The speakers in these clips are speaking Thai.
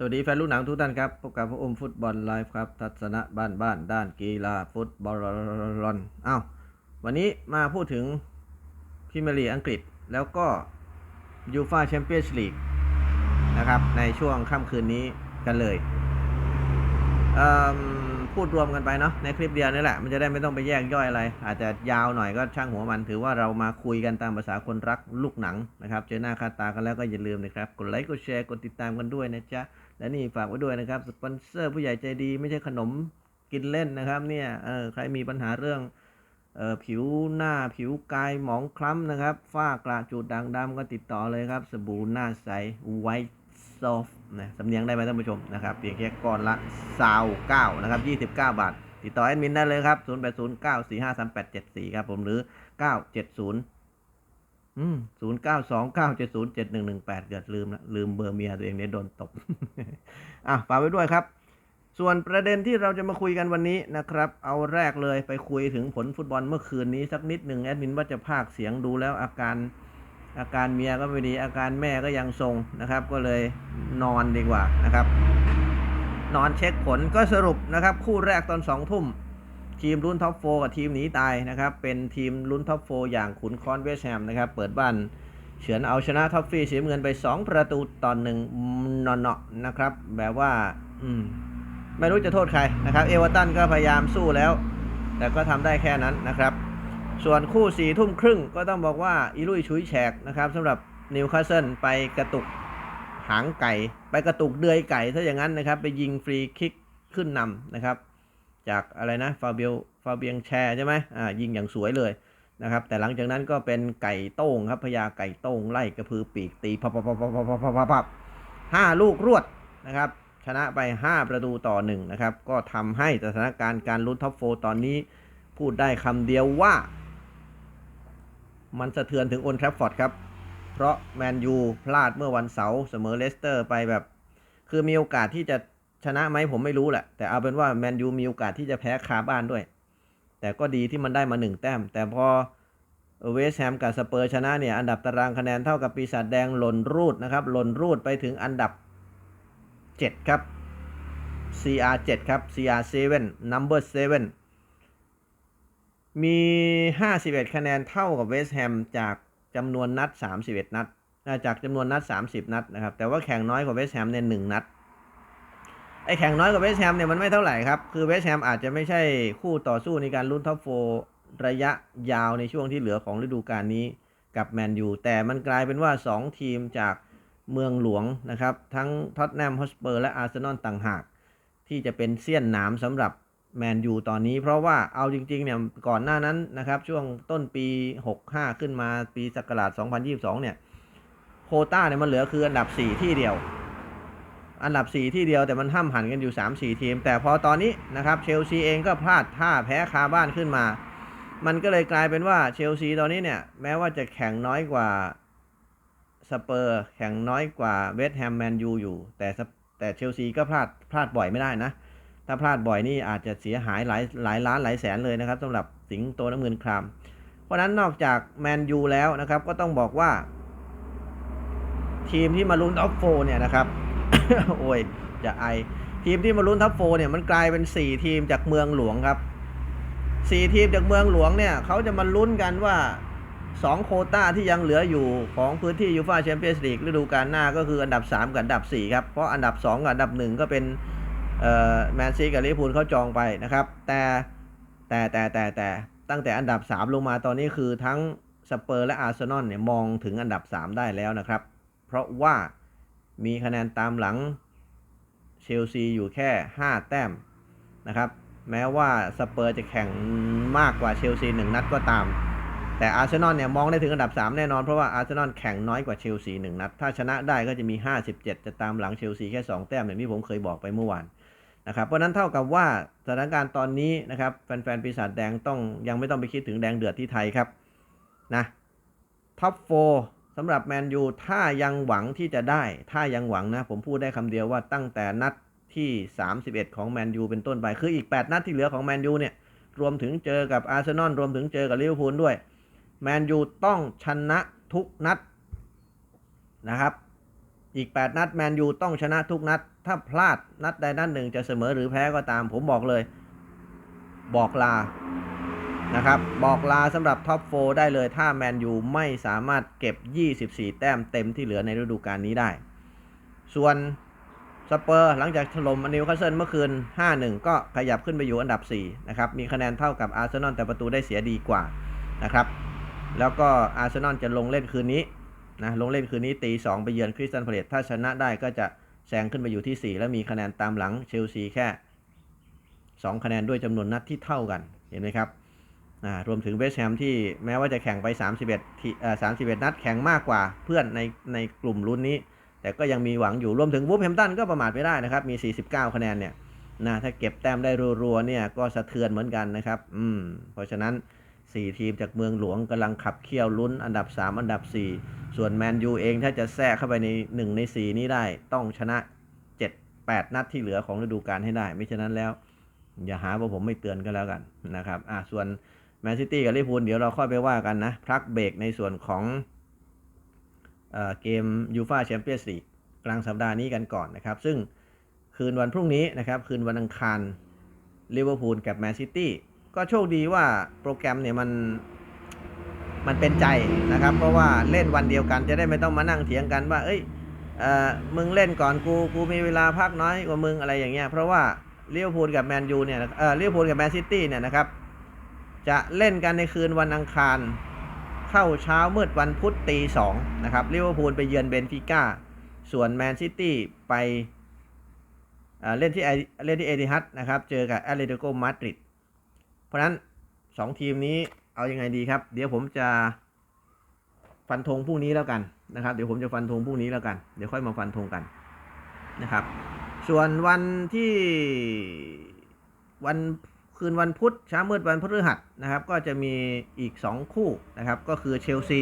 สวัสดีแฟนลูกหนังทุกท่านครับพบกับพระอมฟุตบอลไลฟ์ครับทัศนะบ้านบ้านด้านกีฬาฟุตบอลอ้าววันนี้มาพูดถึงพรีเมียร์ลีกอังกฤษ แล้วก็ยูฟาแชมเปี้ยนส์ลีกนะครับในช่วงค่ำคืนนี้กันเลยเพูดรวมกันไปเนาะในคลิปเดียวนี่แหละ มันจะได้ไม่ต้องไปแยกย่อยอะไร อาจจะยาวหน่อยก็ช่างหัวมันถือว่าเรามาคุยกันตามภาษาคนรักลูกหนังนะครับ เจอหน้าคาตากันแล้วก็อย่าลืมนะครับ กดไลค์กดแชร์กดติดตามกันด้วยนะจ๊ะ และนี่ฝากไว้ด้วยนะครับสปอนเซอร์ผู้ใหญ่ใจดีไม่ใช่ขนมกินเล่นนะครับเนี่ยเออใครมีปัญหาเรื่องเออผิวหน้าผิวกายหมองคล้ำนะครับฝ้ากระจุดด่างดำก็ติดต่อเลยครับ สบู่หน้าใสไวท์ซอฟนะสำเนียงได้ไหมท่านผู้ชมนะครับเพียงแค่ก้อนละซาวเก้านะครับยี่สิบเก้าบาท ติดต่อแอดมินได้เลยครับ 0 8 0 9 4 5 3 8 7 4 ครับผมหรือ 970 อืมศูนย์เก้าสองเก้าเจ็ดศูนย์เจ็ดหนึ่งหนึ่งแปดเกิดลืมละลืมเบอร์เมียตัวเองเนี่ยโดนตบอะฝากไว้ด้วยครับ ส่วนประเด็นที่เราจะมาคุยกันวันนี้นะครับ เอาแรกเลยไปคุยถึงผลฟุตบอลเมื่อคืนนี้สักนิดหนึ่งแอดมินว่าจะพากเสียงดูแล้วอาการอาการเมียก็ไม่ดีอาการแม่ก็ยังทรงนะครับ ก็เลยนอนดีกว่านะครับ นอนเช็คผลก็สรุปนะครับ คู่แรกตอนสองทุ่ม ทีมลุ้นท็อปโฟกับทีมหนีตายนะครับ เป็นทีมลุ้นท็อปโฟอย่างขุนคอนเวสแฮมนะครับ เปิดบ้านเฉือนเอาชนะท็อปฟี่สีเงินไป 2 ประตูต่อหนึ่งนอนๆนะครับ แบบว่า อืม ไม่รู้จะโทษใครนะครับ เอเวอร์ตันก็พยายามสู้แล้ว แต่ก็ทำได้แค่นั้นนะครับ ส่วนคู่สี่ทุ่มครึ่งก็ต้องบอกว่า อีลุยชุยแฉกนะครับสำหรับนิวคาสเซิลไปกระตุกหางไก่ ไปกระตุกเดือยไก่ถ้าอย่างนั้นนะครับ ไปยิงฟรีคิกขึ้นนำนะครับ จากอะไรนะฟาเบียฟาเบียงแชร์ใช่ไหมอ่ายิงอย่างสวยเลยนะครับ แต่หลังจากนั้นก็เป็นไก่โต้งครับพญาไก่โต้งไล่กระพือปีกตีพับพับพับพับพับพับพับห้าลูกรวดนะครับ ชนะไป 5 ประตูต่อ1นะครับ ก็ทำให้สถานการณ์การลุ้นท็อปโฟตอนนี้พูดได้คำเดียวว่า มันสะเทือนถึงโอนแทรฟฟอร์ดครับ เพราะแมนยูพลาดเมื่อวันเสาร์เสมอเลสเตอร์ไปแบบ คือมีโอกาสที่จะ ชนะไหมผมไม่รู้แหละ แต่เอาเป็นว่าแมนยูมีโอกาสที่จะแพ้คาบ้านด้วย แต่ก็ดีที่มันได้มาหนึ่งแต้ม แต่พอเวสแฮมกับสเปอร์ชนะเนี่ย อันดับตารางคะแนนเท่ากับปีศาจแดงหล่นรูดนะครับ หล่นรูดไปถึงอันดับ 7 ครับ CR 7ครับ CR 7 number 7 มี 51 คะแนนเท่ากับเวสแฮมจากจำนวนนัด 31 นัด จากจำนวนนัด 30 นัดนะครับ แต่ว่าแข่งน้อยกว่าเวสแฮมเนี่ยหนึ่งนัด ไอแข่งน้อยกว่าเวสแฮมเนี่ยมันไม่เท่าไหร่ครับ คือเวสแฮมอาจจะไม่ใช่คู่ต่อสู้ในการลุ้นท็อปโฟระยะยาวในช่วงที่เหลือของฤดูกาลนี้กับแมนยูแต่มันกลายเป็นว่า 2 ทีมจากเมืองหลวงนะครับ ทั้งท็อตแนมฮอสเปอร์และอาร์เซนอลต่างหาก ที่จะเป็นเสี้ยนหนามสำหรับแมนยูตอนนี้ เพราะว่าเอาจริงๆเนี่ยก่อนหน้านั้นนะครับ ช่วงต้นปี 65 ขึ้นมาปีศักราช2022 เนี่ยโคต้าเนี่ยมันเหลือคืออันดับ 4 ที่เดียว อันดับ 4 ที่เดียวแต่มันห้ามหันกันอยู่ 3-4 ทีม แต่พอตอนนี้นะครับเชลซีเองก็พลาดท่าแพ้คาบ้านขึ้นมา มันก็เลยกลายเป็นว่าเชลซีตอนนี้เนี่ยแม้ว่าจะแข่งน้อยกว่าสเปอร์แข่งน้อยกว่าเวสต์แฮมแมนยูอยู่ แต่แต่เชลซีก็พลาดพลาดบ่อยไม่ได้นะ ถ้าพลาดบ่อยนี่อาจจะเสียหายหลายหลายล้านหลายแสนเลยนะครับสำหรับสิงโตน้ำเงินคราม เพราะนั้นนอกจากแมนยูแล้วนะครับก็ต้องบอกว่า ทีมที่มาลุ้นท็อปโฟเนี่ยนะครับ โอ้ยจะไอ ทีมที่มาลุ้นท็อปโฟเนี่ยมันกลายเป็น 4 ทีมจากเมืองหลวงครับ 4 ทีมจากเมืองหลวงเนี่ยเขาจะมาลุ้นกันว่า 2 โคต้าที่ยังเหลืออยู่ของพื้นที่ยูฟาแชมเปี้ยนส์ลีกฤดูกาลหน้าก็คืออันดับ 3 กับอันดับ 4 ครับ เพราะอันดับ 2 กับอันดับ 1 ก็เป็นแมนซีกับลิเวอร์พูลเขาจองไปนะครับ แต่แต่แต่แต่แต่ตั้งแต่อันดับ 3 ลงมาตอนนี้คือทั้งสเปอร์และอาร์เซนอลเนี่ยมองถึงอันดับ 3 ได้แล้วนะครับ เพราะว่า มีคะแนนตามหลังเชลซีอยู่แค่ 5 แต้มนะครับ แม้ว่าสเปอร์จะแข่งมากกว่าเชลซีหนึ่งนัดก็ตาม แต่อาร์เซนอลเนี่ยมองได้ถึงอันดับ 3 แน่นอน เพราะว่าอาร์เซนอลแข่งน้อยกว่าเชลซีหนึ่งนัด ถ้าชนะได้ก็จะมี 57 จะตามหลังเชลซีแค่ 2 แต้มอย่างที่ผมเคยบอกไปเมื่อวานนะครับเพราะฉะนั้นเท่ากับว่าสถานการณ์ตอนนี้นะครับแฟนๆปีศาจแดงต้องยังไม่ต้องไปคิดถึงแดงเดือดที่ไทยครับนะท็อปโฟ สำหรับแมนยูถ้ายังหวังที่จะได้ ถ้ายังหวังนะ ผมพูดได้คำเดียวว่าตั้งแต่นัดที่ 31 ของแมนยูเป็นต้นไป คืออีก 8 นัดที่เหลือของแมนยูเนี่ย รวมถึงเจอกับอาร์เซนอลรวมถึงเจอกับลิเวอร์พูลด้วย แมนยูต้องชนะทุกนัดนะครับ อีก 8 นัดแมนยูต้องชนะทุกนัด ถ้าพลาดนัดใดนัดหนึ่งจะเสมอหรือแพ้ก็ตาม ผมบอกเลย บอกลา นะครับ บอกลาสำหรับท็อปโฟได้เลยถ้าแมนยูไม่สามารถเก็บ 24 แต้มเต็มที่เหลือในฤดูกาลนี้ได้ ส่วนสเปอร์หลังจากถล่มนิวคาสเซิลเมื่อคืน 5-1 ก็ขยับขึ้นไปอยู่อันดับ 4 นะครับ มีคะแนนเท่ากับอาร์เซนอลแต่ประตูได้เสียดีกว่านะครับ แล้วก็อาร์เซนอลจะลงเล่นคืนนี้นะลงเล่นคืนนี้ตี 2 ไปเยือนคริสตันพาเลตถ้าชนะได้ก็จะแซงขึ้นไปอยู่ที่ 4 และมีคะแนนตามหลังเชลซีแค่ 2 คะแนนด้วยจำนวนนัดที่เท่ากันเห็นไหมครับ รวมถึงเวสแฮมที่แม้ว่าจะแข่งไป 31ที่เอ่อ31นัดแข่งมากกว่าเพื่อนในในกลุ่มลุ้นนี้ แต่ก็ยังมีหวังอยู่รวมถึงวูฟแฮมตันก็ประมาทไม่ได้นะครับ มี 49 คะแนนเนี่ยนะถ้าเก็บแต้มได้รัวๆเนี่ยก็สะเทือนเหมือนกันนะครับ อืม เพราะฉะนั้น 4 ทีมจากเมืองหลวงกำลังขับเคี่ยวลุ้นอันดับ 3 อันดับ 4 ส่วนแมนยูเองถ้าจะแทรกเข้าไปใน 1 ใน 4 นี้ได้ต้องชนะ 7 8 นัดที่เหลือของฤดูกาลให้ได้ ไม่ฉะนั้นแล้ว อย่าหาว่าผมไม่เตือนก็แล้วกันนะครับ อะส่วน แมนซิตี้กับลิเวอร์พูลเดี๋ยวเราค่อยไปว่ากันนะพักเบรกในส่วนของเอเกมยูฟาแชมเปี้ยนส์ลีกกลางสัปดาห์นี้กันก่อนนะครับ ซึ่งคืนวันพรุ่งนี้นะครับ คืนวันอังคารลิเวอร์พูลกับแมนซิตี้ก็โชคดีว่าโปรแกรมเนี่ยมันมันเป็นใจนะครับ เพราะว่าเล่นวันเดียวกันจะได้ไม่ต้องมานั่งเถียงกันว่า เอ้ยเอ่อมึงเล่นก่อนกูกูมีเวลาพักน้อยกว่ามึงอะไรอย่างเงี้ยเพราะว่าลิเวอร์พูลกับแมนยูเนี่ยเอ่อลิเวอร์พูลกับแมนซิตี้เนี่ยนะครับ จะเล่นกันในคืนวันอังคาร เข้าเช้ามืดวันพุธตีสองนะครับลิเวอร์พูลไปเยือนเบนฟิก้า ส่วนแมนซิตี้ไปเล่นที่ไอเล่นที่เอติฮัดนะครับ เจอกับแอตเลติโกมาดริด เพราะฉะนั้น 2 ทีมนี้เอายังไงดีครับ เดี๋ยวผมจะฟันธงพรุ่งนี้แล้วกันนะครับ เดี๋ยวผมจะฟันธงพรุ่งนี้แล้วกัน เดี๋ยวค่อยมาฟันธงกันนะครับ ส่วนวันที่วัน คืนวันพุธเช้ามืดวันพฤหัสนะครับ ก็จะมีอีก 2 คู่นะครับ ก็คือเชลซี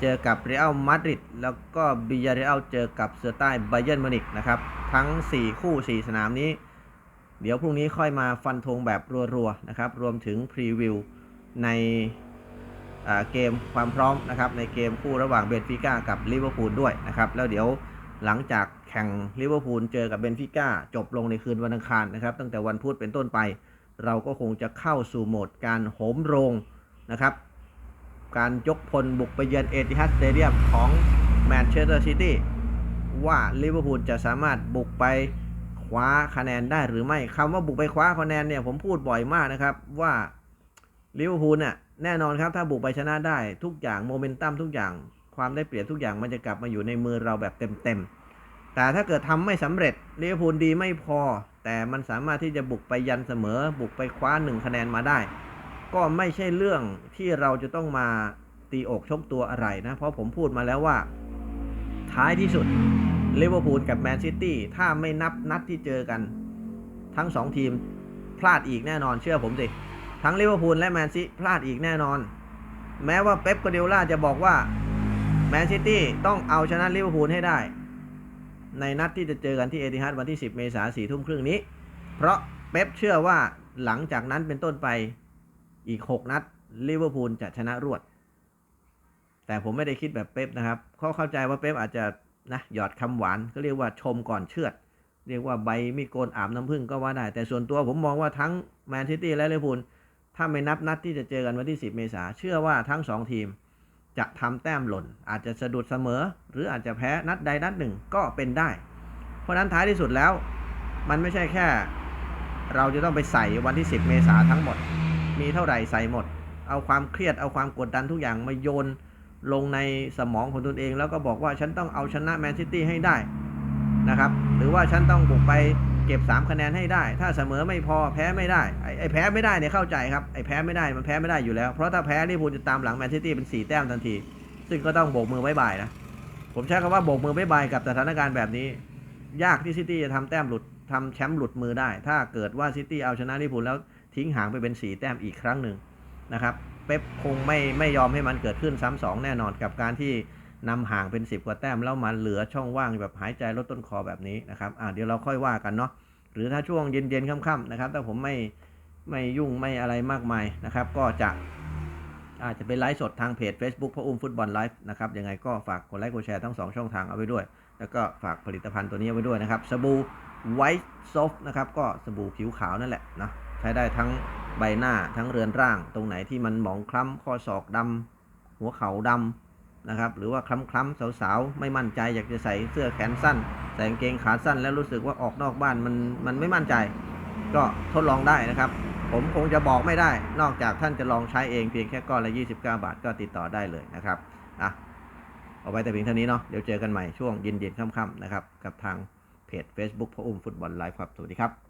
เจอกับเรอัลมาดริดแล้วก็บิยาเรอัลเจอกับเซอร์ใต้ไบเย r ร์นมิวนิกนะครับ ทั้ง 4 คู่ 4 สนามนี้ เดี๋ยวพรุ่งนี้ค่อยมาฟันธงแบบรัวๆนะครับ รวมถึงพรีวิวในเกมความพร้อมนะครับในเกมคู่ระหว่างเบนฟิก้ากับลิเวอร์พูลด้วยนะครับ แล้วเดี๋ยวหลังจากแข่งลิเวอร์พูลเจอกับเบนฟิก้าจบลงในคืนวันอังคารนะครับ ตั้งแต่วันพุธเป็นต้นไป เราก็คงจะเข้าสู่โหมดการโหมโรงนะครับ การยกพลบุกไปเยือนเอติฮัดสเตเดียมของแมนเชสเตอร์ซิตี้ว่าลิเวอร์พูลจะสามารถบุกไปคว้าคะแนนได้หรือไม่คำว่าบุกไปคว้าคะแนนเนี่ยผมพูดบ่อยมากนะครับว่าลิเวอร์พูลเนี่ยแน่นอนครับถ้าบุกไปชนะได้ทุกอย่างโมเมนตัมทุกอย่างความได้เปรียบทุกอย่างมันจะกลับมาอยู่ในมือเราแบบเต็มๆ แต่ถ้าเกิดทำไม่สำเร็จลิเวอร์พูลดีไม่พอ แต่มันสามารถที่จะบุกไปยันเสมอ บุกไปคว้าหนึ่งคะแนนมาได้ ก็ไม่ใช่เรื่องที่เราจะต้องมาตีอกชกตัวอะไรนะ เพราะผมพูดมาแล้วว่า ท้ายที่สุดลิเวอร์พูลกับแมนซิตี้ถ้าไม่นับนัดที่เจอกัน ทั้งสองทีมพลาดอีกแน่นอนเชื่อผมสิ ทั้งลิเวอร์พูลและแมนซิพลาดอีกแน่นอน แม้ว่าเป๊ปกวาร์ดิโอลาจะบอกว่าแมนซิตี้ต้องเอาชนะลิเวอร์พูลให้ได้ ในนัดที่จะเจอกันที่เอติฮัดวันที่ 10 เมษายน4ทุ่มครึ่งนี้ เพราะเป๊ปเชื่อว่าหลังจากนั้นเป็นต้นไปอีก 6 นัดลิเวอร์พูลจะชนะรวด แต่ผมไม่ได้คิดแบบเป๊ปนะครับเขาเข้าใจว่าเป๊ปอาจจะนะหยอดคำหวานก็เรียกว่าชมก่อนเชือด เรียกว่าใบมีโกนอาบน้ำผึ้งก็ว่าได้ แต่ส่วนตัวผมมองว่าทั้งแมนซิตี้และลิเวอร์พูลถ้าไม่นับนัดที่จะเจอกันวันที่ 10 เมษาเชื่อว่าทั้ง 2 ทีม จะทำแต้มหล่น อาจจะสะดุดเสมอ หรืออาจจะแพ้นัดใดนัดหนึ่งก็เป็นได้ เพราะนั้นท้ายที่สุดแล้ว มันไม่ใช่แค่ เราจะต้องไปใส่วันที่ 10 เมษาทั้งหมด มีเท่าไหร่ใส่หมด เอาความเครียดเอาความกดดันทุกอย่างมาโยนลงในสมองของตนเอง แล้วก็บอกว่าฉันต้องเอาชนะแมนซิตี้ให้ได้นะครับ หรือว่าฉันต้องบุกไปเก็บ 3 คะแนนให้ได้ ถ้าเสมอไม่พอแพ้ไม่ได้ ไอ้ ไอ้แพ้ไม่ได้เนี่ยเข้าใจครับไอ้แพ้ไม่ได้มันแพ้ไม่ได้อยู่แล้ว เพราะถ้าแพ้ลิเวอร์พูลจะตามหลังแมนซิตี้เป็น4แต้มทันที ซึ่งก็ต้องโบกมือบ๊ายบายนะผมใช้คำว่าโบกมือบ๊ายบายกับสถานการณ์แบบนี้ ยากที่ซิตี้จะทำแต้มหลุดทำแชมป์หลุดมือได้ ถ้าเกิดว่าซิตี้เอาชนะลิเวอร์พูลแล้วทิ้งห่างไปเป็น4แต้มอีกครั้งหนึ่งนะครับเป๊ปคงไม่ไม่ยอมให้มันเกิดขึ้นซ้ำสองแน่นอนกับการที่นำห่างเป็น 10 กว่าแต้ม แล้วมาเหลือช่องว่างแบบหายใจลดต้นคอแบบนี้นะครับอ่าเดี๋ยวเราค่อยว่ากันเนาะหรือถ้าช่วงเย็นๆค่ำๆนะครับถ้าผมไม่ ไม่ยุ่งไม่อะไรมากมายนะครับ ก็จะอาจจะเป็นไลฟ์สดทางเพจ Facebook พระอุ้มฟุตบอลไลฟ์นะครับยังไงก็ฝากกดไลค์กดแชร์ทั้ง 2 ช่องทางเอาไว้ด้วย แล้วก็ฝากผลิตภัณฑ์ตัวนี้เอาไว้ด้วยนะครับสบู่ไวท์ซอฟนะครับก็สบู่ผิวขาวนั่นแหละนะใช้ได้ทั้งใบหน้าทั้งเรือนร่าง ตรงไหนที่มันหมองคล้ำข้อศอกดำหัวเข่าดำนะครับหรือว่าคล้ำๆสาวๆ ไม่มั่นใจอยากจะใส่เสื้อแขนสั้น ใส่กางเกงขาสั้นแล้วรู้สึกว่าออกนอกบ้านมันมันไม่มั่นใจ ก็ทดลองได้นะครับ ผมคงจะบอกไม่ได้ นอกจากท่านจะลองใช้เองเพียงแค่ก้อนละ 29 บาทก็ติดต่อได้เลยนะครับอะเอาไว้แต่เพียงเท่านี้เนาะเดี๋ยวเจอกันใหม่ช่วงเย็นๆค่ำๆนะครับ กับทางเพจ Facebook พระอุ้มฟุตบอลไลฟ์ครับ สวัสดีครับ